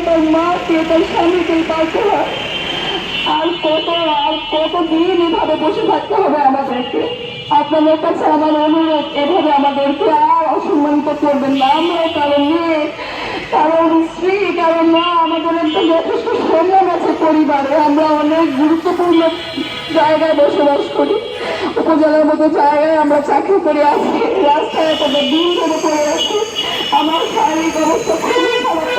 তার মাকে তার স্বামীকে পালতে হয়। আর কত আর কত দিন এভাবে বসে থাকতে হবে আমাদেরকে? আপনাদের কাছে আমার অনুরোধ, এভাবে আমাদেরকে আর অসম্মানিত করবেন না। আমরা কারণ মেয়ে কারণ স্ত্রী কারণ মা, আমাদের একটা যথেষ্ট সম্মান আছে পরিবারে। আমরা অনেক গুরুত্বপূর্ণ জায়গায় বসবাস করি। উপজেলার মতো জায়গায় আমরা চাকরি করে আসি। রাস্তায় কত দিন ধরে পড়ে আছি। আমার শারীরিক অবস্থা খুবই খারাপ।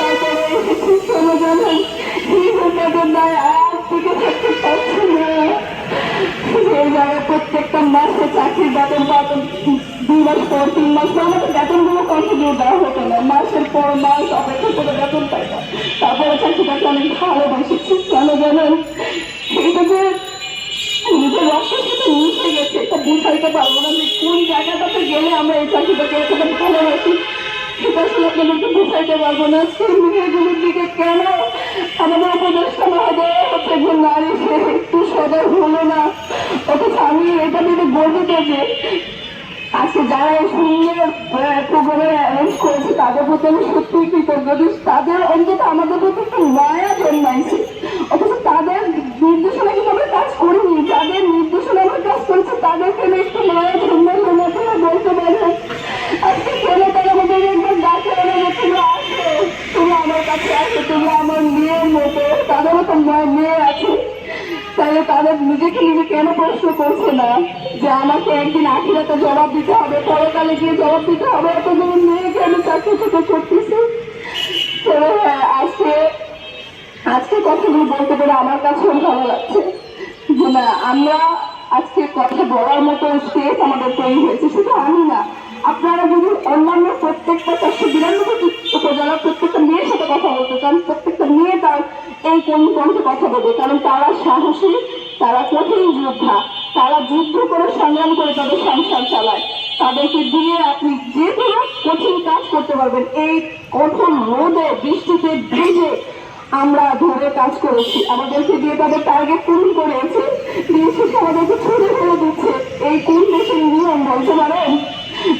ঘটনাদের দায় আর থেকে থাকতে পারছি না এই জায়গায় প্রত্যেকটা মাসে চাকরির বেতন দুই মাস পর তিন মাস পর বেতনগুলো কন্টিনিউ দেওয়া হতো না মাসের পর মাস অপেক্ষা করে বেতন পাই না তারপরে চাকরিটাকে অনেক ভালোবাসেছি কেন জানেন এটা যে নিজের রক্তের সাথে মিশে গেছে এটা বুঝাইতে পারব না যে কোন জায়গাটাতে গেলে আমরা এই চাকরিটাকে এতটা ভালোবাসি। সেটা আসলে আপনাদেরকে বুঝাইতে পারব না যে এটা আজকে যারা সুন্দর প্রোগ্রামে অ্যারেঞ্জ তাদের প্রতি আমি সত্যিই কৃতজ্ঞ তাদের অন্তত আমাদের প্রতি একটু মায়া জন্মাইছে অথচ তাদের নির্দেশনা কিন্তু আমরা কাজ করিনি যাদের নির্দেশনা আমরা কাজ করেছি তাদেরকে নিয়ে একটু মায়া জন্মাইলো না আপনারা বলতে পারেন আজকে কেন তারা আমাদের একবার ডাকে ওরা যে তুমি আসো আমার তুমি আমার মেয়ের মতো, তাদেরও তো মেয়ে আছে। তাহলে তাদের নিজেকে নিজে কেন প্রশ্ন করছে না? যে আমাকে একদিন আখিরাতে জবাব দিতে হবে, পরকালে গিয়ে জবাব দিতে হবে এতগুলো মেয়েকে আমি চাকরি থেকে করতেছি হ্যাঁ আজকে আজকে কথাগুলো বলতে পেরে আমার কাছেও ভালো লাগছে। যে না, আমরা আজকে কথা বলার মতো স্পেস আমাদের তৈরি হয়েছে। শুধু আমি না, আপনারা যদি অন্যান্য প্রত্যেকটা চারশো বিরানব্বই চান প্রত্যেকটা মেয়ে তার এই কোন কথা বলবে? কারণ তারা সাহসী, তারা কঠিন যোদ্ধা, তারা যুদ্ধ করে সংগ্রাম করে তাদের সংসার চালায়। তাদেরকে দিয়ে আপনি যে কোনো কঠিন কাজ করতে পারবেন। এই কঠোর রোদে, বৃষ্টিতে ভিজে আমরা ধরে কাজ করেছি। আমাদেরকে দিয়ে তাদের টার্গেট পূরণ করেছে? দিয়ে শেষে আমাদেরকে ছুড়ে ফেলে দিচ্ছে। এই কোন দেশের নিয়ম বলতে পারেন?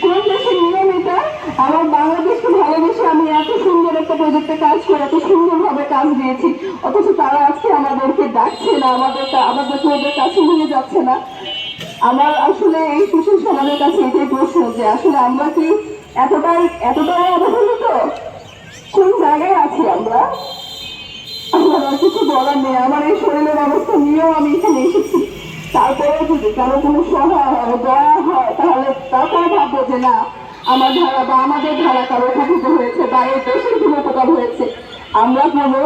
কোন দেশের নিয়ম এটা আমার বাংলাদেশকে ভালোবেসে আমি এত সুন্দর একটা প্রজেক্টে কাজ করে এত সুন্দরভাবে কাজ দিয়েছি। অথচ তারা আজকে আমাদেরকে ডাকছে না, আমাদের আমাদেরকে ওদের কাছে নিয়ে যাচ্ছে না। আমার আসলে এই সুশীল সমাজের কাছে এটাই প্রশ্ন যে আসলে আমরা কি এতটাই এতটাই অবহেলিত? কোন জায়গায় আছি আমরা? আমার আর কিছু বলার নেই। আমার এই শরীরের অবস্থা নিয়েও আমি এখানে এসেছি। তারপরেও যদি কারও কোনো সহায় হয়, দয়া হয়, তাহলে তারপরে ভাববো যে না? আমার ধারা বা আমাদের ধারা কারও উপকৃত হয়েছে বা এই দেশের কোনো উপকার হয়েছে, আমরা কোনো